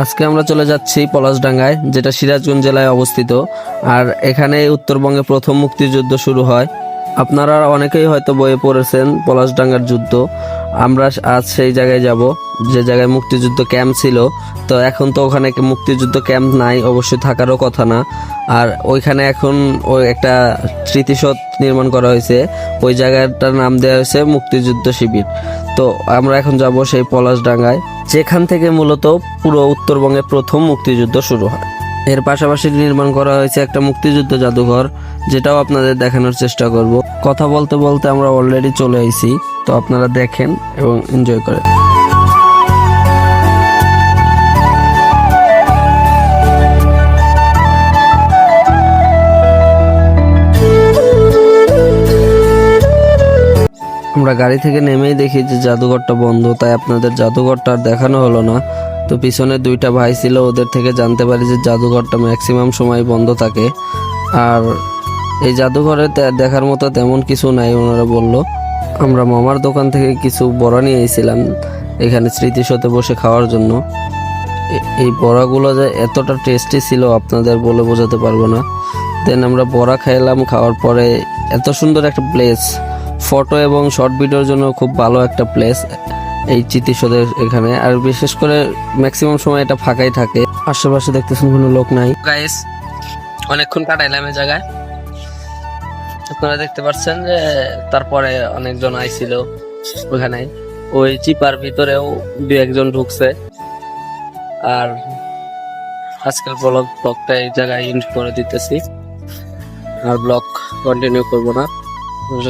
আজকে আমরা চলে যাচ্ছি পলাশডাঙ্গায়, যেটা সিরাজগঞ্জ জেলায় অবস্থিত। আর এখানে উত্তরবঙ্গে প্রথম মুক্তিযুদ্ধ শুরু হয় আপনারা অনেকেই হয়তো বইয়ে পড়েছেন পলাশডাঙ্গার যুদ্ধ। আমরা আজ সেই জায়গায় যাব, যে জায়গায় মুক্তিযুদ্ধ ক্যাম্প ছিল। তো এখন তো ওখানে মুক্তিযুদ্ধ ক্যাম্প নাই, অবশ্যই থাকারও কথা না। আর ওইখানে এখন ওই একটা স্মৃতিসৌধ নির্মাণ করা হয়েছে। ওই জায়গাটার নাম দেওয়া হয়েছে মুক্তিযুদ্ধ শিবির। তো আমরা এখন যাব সেই পলাশডাঙ্গায়, যেখান থেকে মূলত পুরো উত্তরবঙ্গে প্রথম মুক্তিযুদ্ধ শুরু হয়। এর পাশাপাশি নির্মাণ করা হয়েছে একটা মুক্তিযুদ্ধ জাদুঘর, যেটাও আপনাদের দেখানোর চেষ্টা করব। কথা বলতে বলতে আমরা অলরেডি চলে আইছি, তো আপনারা দেখেন এবং এনজয় করেন। আমরা গাড়ি থেকে নেমেই দেখি যে জাদুঘরটা বন্ধ, তাই আপনাদের জাদুঘরটা আর দেখানো হলো না। তো পিছনে দুইটা ভাই ছিল, ওদের থেকে জানতে পারি যে জাদুঘরটা ম্যাক্সিমাম সময় বন্ধ থাকে। আর এই জাদুঘরে দেখার মতো তেমন কিছু নাই, ওনারা বলল। আমরা মামার দোকান থেকে কিছু বড়া নিয়ে এসেছিলাম, এখানে স্মৃতিসতে বসে খাওয়ার জন্য। এই বড়াগুলো যে এতটা টেস্টি ছিল, আপনাদের বলে বোঝাতে পারব না। দেন আমরা বড়া খাইলাম, খাওয়ার পরে এত সুন্দর একটা প্লেস ফটো এবং শর্ট ভিডিওর জন্য খুব ভালো একটা প্লেস এই চিতিসদের এখানে। আর বিশেষ করে ম্যাক্সিমাম সময় এটা ফাঁকাই থাকে। আশেপাশে দেখতেছেন কোনো লোক নাই। গাইস অনেকক্ষণ কাটাইলাম এই জায়গায়। আপনারা দেখতে পাচ্ছেন যে তারপরে অনেকজন আইছিল ওখানে। ওই চিপার ভিতরেও দু একজন ঢুকছে। আর আজকের ব্লগ ব্লগটা এই জায়গায় ইন্ড করে দিতেছি। আর ব্লগ কন্টিনিউ করব না।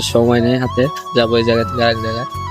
সময় নেই হাতে। যাব এই জায়গা থেকে আরেক জায়গায়।